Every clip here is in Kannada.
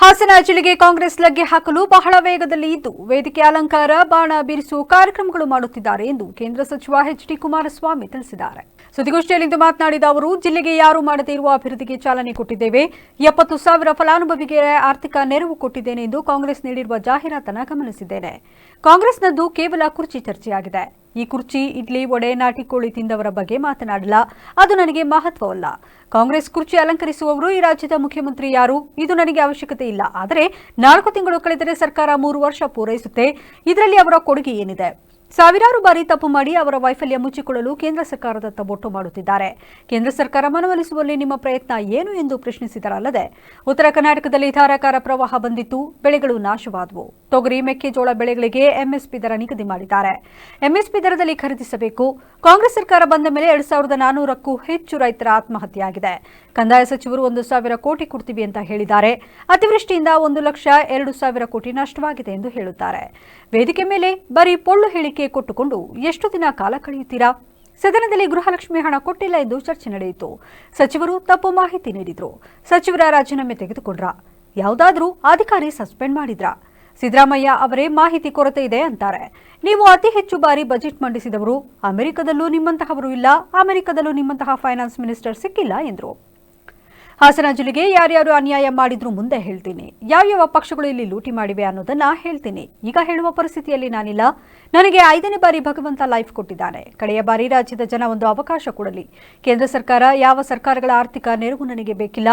ಹಾಸನ ಜಿಲ್ಲೆಗೆ ಕಾಂಗ್ರೆಸ್ ಲಗ್ಗೆ ಹಾಕಲು ಬಹಳ ವೇಗದಲ್ಲಿ ಇದ್ದು, ವೇದಿಕೆ ಅಲಂಕಾರ, ಬಾಣ ಬಿರಿಸು ಕಾರ್ಯಕ್ರಮಗಳು ಮಾಡುತ್ತಿದ್ದಾರೆ ಎಂದು ಕೇಂದ್ರ ಸಚಿವ ಎಚ್ ಡಿ ಕುಮಾರಸ್ವಾಮಿ ತಿಳಿಸಿದ್ದಾರೆ. ಸುದ್ದಿಗೋಷ್ಠಿಯಲ್ಲಿಂದು ಮಾತನಾಡಿದ ಅವರು, ಜಿಲ್ಲೆಗೆ ಯಾರು ಮಾಡದೇ ಇರುವ ಅಭಿವೃದ್ಧಿಗೆ ಚಾಲನೆ ಕೊಟ್ಟಿದ್ದೇವೆ. ಎಪ್ಪತ್ತು ಸಾವಿರ ಫಲಾನುಭವಿಗೆ ಆರ್ಥಿಕ ನೆರವು ಕೊಟ್ಟಿದ್ದೇನೆ ಎಂದು ಕಾಂಗ್ರೆಸ್ ನೀಡಿರುವ ಜಾಹೀರಾತನ್ನು ಗಮನಿಸಿದ್ದೇನೆ. ಕಾಂಗ್ರೆಸ್ನದ್ದು ಕೇವಲ ಕುರ್ಚಿ ಚರ್ಚೆಯಾಗಿದೆ. ಈ ಕುರ್ಚಿ, ಇಡ್ಲಿ ಒಡೆ ನಾಟಿ ಕೋಳಿ ತಿಂದವರ ಬಗ್ಗೆ ಮಾತನಾಡಲ್ಲ. ಅದು ನನಗೆ ಮಹತ್ವವಲ್ಲ ಕಾಂಗ್ರೆಸ್ ಕುರ್ಚಿ ಅಲಂಕರಿಸುವವರು ಈ ರಾಜ್ಯದ ಮುಖ್ಯಮಂತ್ರಿ ಯಾರು? ಇದು ನನಗೆ ಅವಶ್ಯಕತೆ ಇಲ್ಲ. ಆದರೆ ನಾಲ್ಕು ತಿಂಗಳು ಕಳೆದರೆ ಸರ್ಕಾರ ಮೂರು ವರ್ಷ ಪೂರೈಸುತ್ತೆ. ಇದರಲ್ಲಿ ಅವರ ಕೊಡುಗೆ ಏನಿದೆ? ಸಾವಿರಾರು ಬಾರಿ ತಪ್ಪು ಮಾಡಿ ಅವರ ವೈಫಲ್ಯ ಮುಚ್ಚಿಕೊಳ್ಳಲು ಕೇಂದ್ರ ಸರ್ಕಾರದತ್ತ ಬೊಟ್ಟು ಮಾಡುತ್ತಿದ್ದಾರೆ. ಕೇಂದ್ರ ಸರ್ಕಾರ ಮನವೊಲಿಸುವಲ್ಲಿ ನಿಮ್ಮ ಪ್ರಯತ್ನ ಏನು ಎಂದು ಪ್ರಶ್ನಿಸಿದರಲ್ಲದೆ, ಉತ್ತರ ಕರ್ನಾಟಕದಲ್ಲಿ ಧಾರಾಕಾರ ಪ್ರವಾಹ ಬಂದಿತ್ತು ಬೆಳೆಗಳು ನಾಶವಾದವು. ತೊಗರಿ, ಮೆಕ್ಕೆಜೋಳ ಬೆಳೆಗಳಿಗೆ ಎಂಎಸ್ಪಿ ದರ ನಿಗದಿ ಮಾಡಿದ್ದಾರೆ. ಎಂಎಸ್ಪಿ ದರದಲ್ಲಿ ಖರೀದಿಸಬೇಕು. ಕಾಂಗ್ರೆಸ್ ಸರ್ಕಾರ ಬಂದ ಮೇಲೆ ಎರಡ್ ಸಾವಿರದ ನಾನೂರಕ್ಕೂ ಹೆಚ್ಚು ರೈತರ ಆತ್ಮಹತ್ಯೆಯಾಗಿದೆ. ಕಂದಾಯ ಸಚಿವರು ಒಂದು ಸಾವಿರ ಕೋಟಿ ಕೊಡ್ತೀವಿ ಅಂತ ಹೇಳಿದ್ದಾರೆ. ಅತಿವೃಷ್ಟಿಯಿಂದ ಒಂದು ಲಕ್ಷ ಎರಡು ಸಾವಿರ ಕೋಟಿ ನಷ್ಟವಾಗಿದೆ ಎಂದು ಹೇಳುತ್ತಾರೆ. ವೇದಿಕೆ ಮೇಲೆ ಬರೀ ಪೊಳ್ಳು ಹೇಳಿಕೆ ಕೊಟ್ಟುಕೊಂಡು ಎಷ್ಟು ದಿನ ಕಾಲ ಕಳೆಯುತ್ತೀರಾ? ಸದನದಲ್ಲಿ ಗೃಹಲಕ್ಷ್ಮಿ ಹಣ ಕೊಟ್ಟಿಲ್ಲ ಎಂದು ಚರ್ಚೆ ನಡೆಯಿತು. ಸಚಿವರು ತಪ್ಪು ಮಾಹಿತಿ ನೀಡಿದ್ರು. ಸಚಿವರ ರಾಜೀನಾಮೆ ತೆಗೆದುಕೊಂಡ್ರ. ಯಾವುದಾದ್ರೂ ಅಧಿಕಾರಿ ಸಸ್ಪೆಂಡ್ ಮಾಡಿದ್ರ. ಸಿದ್ದರಾಮಯ್ಯ ಅವರೇ ಮಾಹಿತಿ ಕೊರತೆ ಇದೆ ಅಂತಾರೆ. ನೀವು ಅತಿ ಹೆಚ್ಚು ಬಾರಿ ಬಜೆಟ್ ಮಂಡಿಸಿದವರು ಅಮೆರಿಕದಲ್ಲೂ ನಿಮ್ಮಂತಹವರು ಇಲ್ಲ, ಅಮೆರಿಕದಲ್ಲೂ ನಿಮ್ಮಂತಹ ಫೈನಾನ್ಸ್ ಮಿನಿಸ್ಟರ್ ಸಿಕ್ಕಿಲ್ಲ ಎಂದರು. ಹಾಸನ ಜಿಲ್ಲೆಗೆ ಯಾರ್ಯಾರು ಅನ್ಯಾಯ ಮಾಡಿದ್ರು ಮುಂದೆ ಹೇಳ್ತೀನಿ. ಯಾವ್ಯಾವ ಪಕ್ಷಗಳು ಇಲ್ಲಿ ಲೂಟಿ ಮಾಡಿವೆ ಅನ್ನೋದನ್ನ ಹೇಳ್ತೀನಿ. ಈಗ ಹೇಳುವ ಪರಿಸ್ಥಿತಿಯಲ್ಲಿ ನಾನಿಲ್ಲ. ನನಗೆ ಐದನೇ ಬಾರಿ ಭಗವಂತ ಲೈಫ್ ಕೊಟ್ಟಿದ್ದಾನೆ. ಕಡೆಯ ಬಾರಿ ರಾಜ್ಯದ ಜನ ಒಂದು ಅವಕಾಶ ಕೊಡಲಿ. ಕೇಂದ್ರ ಸರ್ಕಾರ, ಯಾವ ಸರ್ಕಾರಗಳ ಆರ್ಥಿಕ ನೆರವು ನನಗೆ ಬೇಕಿಲ್ಲ.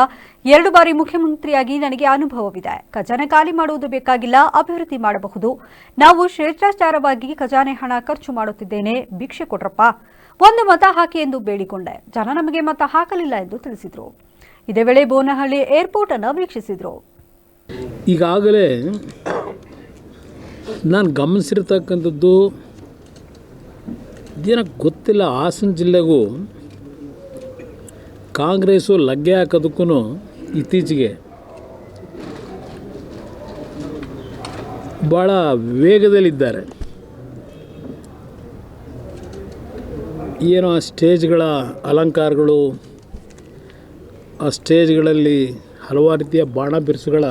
ಎರಡು ಬಾರಿ ಮುಖ್ಯಮಂತ್ರಿಯಾಗಿ ನನಗೆ ಅನುಭವವಿದೆ. ಖಜಾನೆ ಖಾಲಿ ಮಾಡುವುದು ಬೇಕಾಗಿಲ್ಲ, ಅಭಿವೃದ್ಧಿ ಮಾಡಬಹುದು. ನಾವು ಶ್ರೇಷ್ಠಾಚಾರವಾಗಿ ಖಜಾನೆ ಹಣ ಖರ್ಚು ಮಾಡುತ್ತಿದ್ದೇನೆ. ಭಿಕ್ಷೆ ಕೊಟ್ರಪ್ಪ ಒಂದು ಮತ ಹಾಕಿ ಎಂದು ಬೇಡಿಕೊಂಡೆ. ಜನ ನಮಗೆ ಮತ ಹಾಕಲಿಲ್ಲ ಎಂದು ತಿಳಿಸಿದರು. ಇದೇ ವೇಳೆ ಬೋನಹಳ್ಳಿ ಏರ್ಪೋರ್ಟ್ ಅನ್ನು ವೀಕ್ಷಿಸಿದರು. ಈಗಾಗಲೇ ನಾನು ಗಮನಿಸಿರ್ತಕ್ಕಂಥದ್ದು ಇದೇನೋ ಗೊತ್ತಿಲ್ಲ, ಹಾಸನ ಜಿಲ್ಲೆಗೂ ಕಾಂಗ್ರೆಸ್ಸು ಲಗ್ಗೆ ಹಾಕೋದಕ್ಕೂ ಇತ್ತೀಚೆಗೆ ಭಾಳ ವೇಗದಲ್ಲಿದ್ದಾರೆ. ಏನೋ ಸ್ಟೇಜ್ಗಳ ಅಲಂಕಾರಗಳು ಸ್ಟೇಜ್ಗಳಲ್ಲಿ ಹಲವಾರು ರೀತಿಯ ಬಾಣ ಬಿರುಸುಗಳ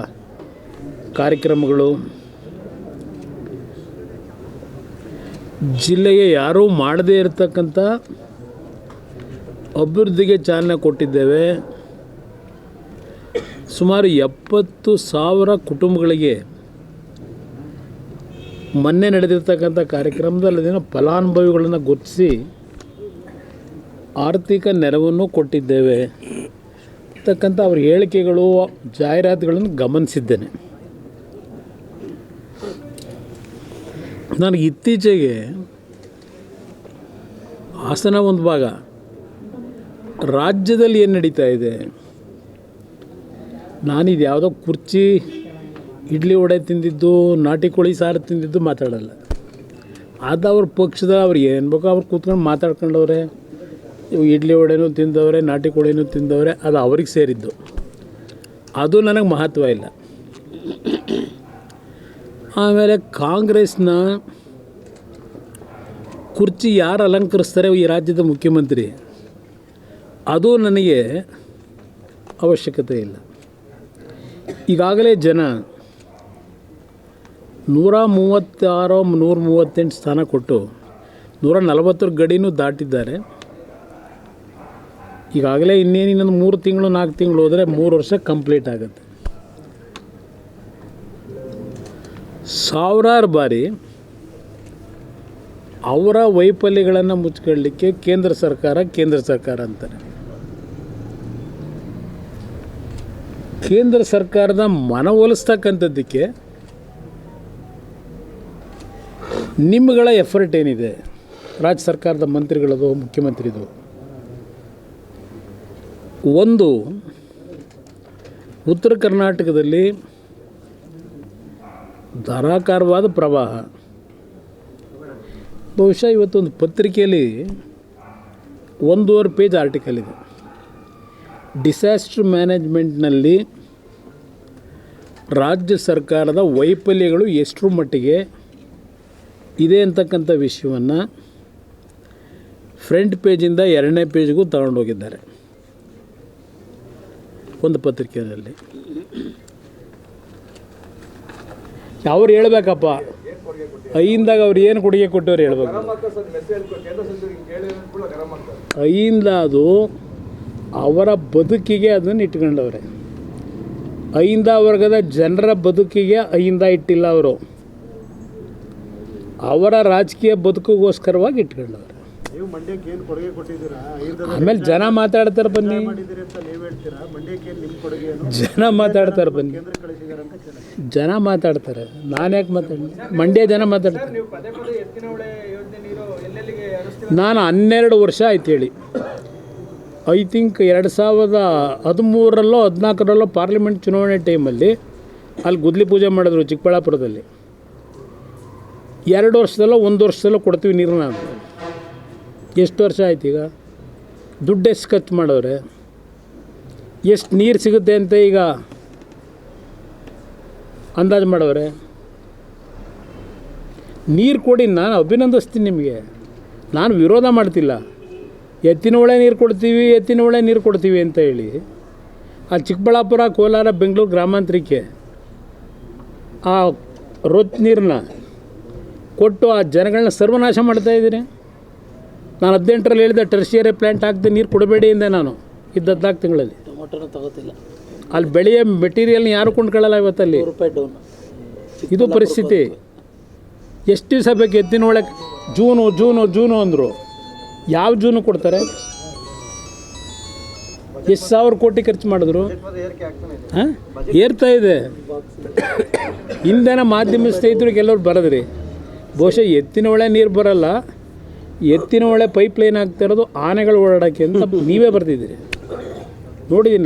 ಕಾರ್ಯಕ್ರಮಗಳು. ಜಿಲ್ಲೆಗೆ ಯಾರೂ ಮಾಡದೇ ಇರತಕ್ಕಂಥ ಅಭಿವೃದ್ಧಿಗೆ ಚಾಲನೆ ಕೊಟ್ಟಿದ್ದೇವೆ. ಸುಮಾರು ಎಪ್ಪತ್ತು ಸಾವಿರ ಕುಟುಂಬಗಳಿಗೆ ಮೊನ್ನೆ ನಡೆದಿರ್ತಕ್ಕಂಥ ಕಾರ್ಯಕ್ರಮದಲ್ಲಿ ಅದನ್ನು ಫಲಾನುಭವಿಗಳನ್ನು ಗುರುತಿಸಿ ಆರ್ಥಿಕ ನೆರವನ್ನು ಕೊಟ್ಟಿದ್ದೇವೆ. ಅಂತಕ್ಕಂಥ ಅವ್ರ ಹೇಳಿಕೆಗಳು, ಜಾಹೀರಾತುಗಳನ್ನು ಗಮನಿಸಿದ್ದೇನೆ. ನನಗೆ ಇತ್ತೀಚೆಗೆ ಹಾಸನ ಒಂದು ಭಾಗ, ರಾಜ್ಯದಲ್ಲಿ ಏನು ನಡೀತಾ ಇದೆ? ನಾನಿದು ಯಾವುದೋ ಕುರ್ಚಿ, ಇಡ್ಲಿ ವಡೆ ತಿಂದಿದ್ದು, ನಾಟಿ ಕೋಳಿ ಸಾರು ತಿಂದಿದ್ದು ಮಾತಾಡಲ್ಲ. ಅದು ಅವ್ರ ಪಕ್ಷದ ಅವ್ರಿಗೆ ಏನು ಬೇಕೋ ಅವ್ರು ಕೂತ್ಕೊಂಡು ಮಾತಾಡ್ಕೊಂಡವ್ರೆ. ಇವು ಇಡ್ಲಿ ವಡೆನೂ ತಿಂದವ್ರೆ, ನಾಟಿ ಕೋಳಿನೂ ತಿಂದವ್ರೆ, ಅದು ಅವ್ರಿಗೆ ಸೇರಿದ್ದು. ಅದು ನನಗೆ ಮಹತ್ವ ಇಲ್ಲ. ಆಮೇಲೆ ಕಾಂಗ್ರೆಸ್ನ ಕುರ್ಚಿ ಯಾರು ಅಲಂಕರಿಸ್ತಾರೆ ಈ ರಾಜ್ಯದ ಮುಖ್ಯಮಂತ್ರಿ? ಅದು ನನಗೆ ಅವಶ್ಯಕತೆ ಇಲ್ಲ. ಈಗಾಗಲೇ ಜನ ನೂರ ಮೂವತ್ತಾರು, ನೂರ ಮೂವತ್ತೆಂಟು ಸ್ಥಾನ ಕೊಟ್ಟು ನೂರ ನಲವತ್ತರ ಗಡಿನೂ ದಾಟಿದ್ದಾರೆ. ಈಗಾಗಲೇ ಇನ್ನೇನು ಇನ್ನೊಂದು ಮೂರು ತಿಂಗಳು, ನಾಲ್ಕು ತಿಂಗಳು ಹೋದರೆ ಮೂರು ವರ್ಷ ಕಂಪ್ಲೀಟ್ ಆಗುತ್ತೆ. ಸಾವಿರಾರು ಬಾರಿ ಅವರ ವೈಫಲ್ಯಗಳನ್ನು ಮುಚ್ಕೊಳ್ಳಿಕ್ಕೆ ಕೇಂದ್ರ ಸರ್ಕಾರ ಕೇಂದ್ರ ಸರ್ಕಾರ ಅಂತಾರೆ. ಕೇಂದ್ರ ಸರ್ಕಾರದ ಮನವೊಲಿಸ್ತಕ್ಕಂಥದ್ದಕ್ಕೆ ನಿಮ್ಮಗಳ ಎಫರ್ಟ್ ಏನಿದೆ? ರಾಜ್ಯ ಸರ್ಕಾರದ ಮಂತ್ರಿಗಳದು, ಮುಖ್ಯಮಂತ್ರಿದು. ಒಂದು ಉತ್ತರ ಕರ್ನಾಟಕದಲ್ಲಿ ಧಾರಾಕಾರವಾದ ಪ್ರವಾಹ. ಬಹುಶಃ ಇವತ್ತೊಂದು ಪತ್ರಿಕೆಯಲ್ಲಿ ಒಂದೂವರೆ ಪೇಜ್ ಆರ್ಟಿಕಲ್ ಇದೆ. ಡಿಸಾಸ್ಟರ್ ಮ್ಯಾನೇಜ್ಮೆಂಟ್ನಲ್ಲಿ ರಾಜ್ಯ ಸರ್ಕಾರದ ವೈಫಲ್ಯಗಳು ಎಷ್ಟರ ಮಟ್ಟಿಗೆ ಇದೆ ಅಂತಕ್ಕಂಥ ವಿಷಯವನ್ನು ಫ್ರಂಟ್ ಪೇಜಿಂದ ಎರಡನೇ ಪೇಜ್ಗೂ ತಗೊಂಡೋಗಿದ್ದಾರೆ. ಒಂದು ಪತ್ರಿಕೆಯಲ್ಲಿ. ಅವ್ರು ಹೇಳ್ಬೇಕಪ್ಪ? ಐಯಿಂದಾಗ ಅವ್ರು ಏನು ಕೊಡುಗೆ ಕೊಟ್ಟವ್ರು ಹೇಳ್ಬೇಕು. ಐಯಿಂದ ಅದು ಅವರ ಬದುಕಿಗೆ ಅದನ್ನು ಇಟ್ಕೊಂಡವ್ರೆ. ಐಯಿಂದ ವರ್ಗದ ಜನರ ಬದುಕಿಗೆ ಐಯಿಂದ ಇಟ್ಟಿಲ್ಲ ಅವರು. ಅವರ ರಾಜಕೀಯ ಬದುಕಿಗೋಸ್ಕರವಾಗಿ ಇಟ್ಕೊಂಡವ್ರೆ. ನೀವು ಮಂಡ್ಯಕ್ಕೆ ಏನು ಕೊಡುಗೆ ಕೊಟ್ಟಿದ್ದೀರಾ? ಐದರ ಆಮೇಲೆ ಜನ ಮಾತಾಡ್ತಾರೆ ಬನ್ನಿ. ಮಾಡಿದ್ದೀರಿ ಅಂತ ನೀವು ಹೇಳ್ತೀರಾ? ಮಂಡ್ಯಕ್ಕೆ ಏನು ನಿಮ್ಮ ಕೊಡುಗೆ ಏನು? ಜನ ಮಾತಾಡ್ತಾರೆ ಬನ್ನಿ. ಕೇಂದ್ರ ಕಳಿಸಿದ್ದಾರೆ ಅಂತ ಕೇಳಿ ಜನ ಮಾತಾಡ್ತಾರೆ. ನಾನು ಯಾಕೆ ಮಾತಾಡಿ ಮಂಡ್ಯ ಜನ ಮಾತಾಡ್ತಾರೆ. ನಾನು ಹನ್ನೆರಡು ವರ್ಷ ಆಯ್ತು ಹೇಳಿ. ಐ ಥಿಂಕ್ ಎರಡು ಸಾವಿರದ ಹದಿಮೂರರಲ್ಲೋ ಹದಿನಾಲ್ಕರಲ್ಲೋ ಪಾರ್ಲಿಮೆಂಟ್ ಚುನಾವಣೆ ಟೈಮಲ್ಲಿ ಅಲ್ಲಿ ಗುದ್ಲಿ ಪೂಜೆ ಮಾಡಿದ್ರು ಚಿಕ್ಕಬಳ್ಳಾಪುರದಲ್ಲಿ. ಎರಡು ವರ್ಷದಲ್ಲೋ ಒಂದು ವರ್ಷದಲ್ಲೋ ಕೊಡ್ತೀವಿ ನೀರನ್ನ ಅಂತ ಎಷ್ಟು ವರ್ಷ ಆಯ್ತು ಈಗ? ದುಡ್ಡು ಎಷ್ಟು ಖರ್ಚು ಮಾಡೋರೆ? ಎಷ್ಟು ನೀರು ಸಿಗುತ್ತೆ ಅಂತ ಈಗ ಅಂದಾಜು ಮಾಡೋರೆ? ನೀರು ಕೊಡಿ, ನಾನು ಅಭಿನಂದಿಸ್ತೀನಿ ನಿಮಗೆ. ನಾನು ವಿರೋಧ ಮಾಡ್ತಿಲ್ಲ. ಎತ್ತಿನ ಒಳೆ ನೀರು ಕೊಡ್ತೀವಿ, ಎತ್ತಿನ ಒಳೆ ನೀರು ಕೊಡ್ತೀವಿ ಅಂತ ಹೇಳಿ. ಆ ಚಿಕ್ಕಬಳ್ಳಾಪುರ, ಕೋಲಾರ, ಬೆಂಗಳೂರು ಗ್ರಾಮಾಂತರಕ್ಕೆ ಆ ರೊತ್ ನೀರನ್ನ ಕೊಟ್ಟು ಆ ಜನಗಳನ್ನ ಸರ್ವನಾಶ ಮಾಡ್ತಾ ಇದ್ದೀನಿ ನಾನು ಹದಿನೆಂಟರಲ್ಲಿ ಹೇಳಿದೆ ಟರ್ಷಿಯರಿ ಪ್ಲ್ಯಾಂಟ್ ಹಾಕಿದೆ ನೀರು ಕೊಡಬೇಡಿ ಇಂದೆ ನಾನು ಇದ್ದ ಹದಿನಾಲ್ಕು ತಿಂಗಳಲ್ಲಿ. ಟೊಮೊಟೊನ ತಗೋತಿಲ್ಲ. ಅಲ್ಲಿ ಬೆಳೆಯ ಮೆಟೀರಿಯಲ್ನ ಯಾರು ಕೊಂಡ್ಕೊಳ್ಳಲ್ಲ ಇವತ್ತಲ್ಲಿ. ರೂಪಾಯಿ ಡೌನ್ ಇದು ಪರಿಸ್ಥಿತಿ. ಎಷ್ಟು ದಿವಸ ಬೇಕು ಎತ್ತಿನ ಒಳಗೆ ಜೂನು ಜೂನು ಜೂನು ಅಂದರು. ಯಾವ ಜೂನು ಕೊಡ್ತಾರೆ? ಎಷ್ಟು ಸಾವಿರ ಕೋಟಿ ಖರ್ಚು ಮಾಡಿದ್ರು? ಹಾಂ? ಏರ್ತಾ ಇದೆ. ಹಿಂದೆನ ಮಾಧ್ಯಮ ಸ್ನೇಹಿತರಿಗೆ ಎಲ್ಲರೂ ಬರದ್ರಿ. ಬಹುಶಃ ಎತ್ತಿನ ಒಳೆ ನೀರು ಬರಲ್ಲ. ಎತ್ತಿನ ಒಳ್ಳೆ ಪೈಪ್ ಲೈನ್ ಆಗ್ತಾ ಇರೋದು ಆನೆಗಳು ಓಡಾಡೋಕ್ಕೆ ಅಂತ ನೀವೇ ಬರ್ತಿದ್ದೀರಿ. ನೋಡಿದ್ದೀನಿ.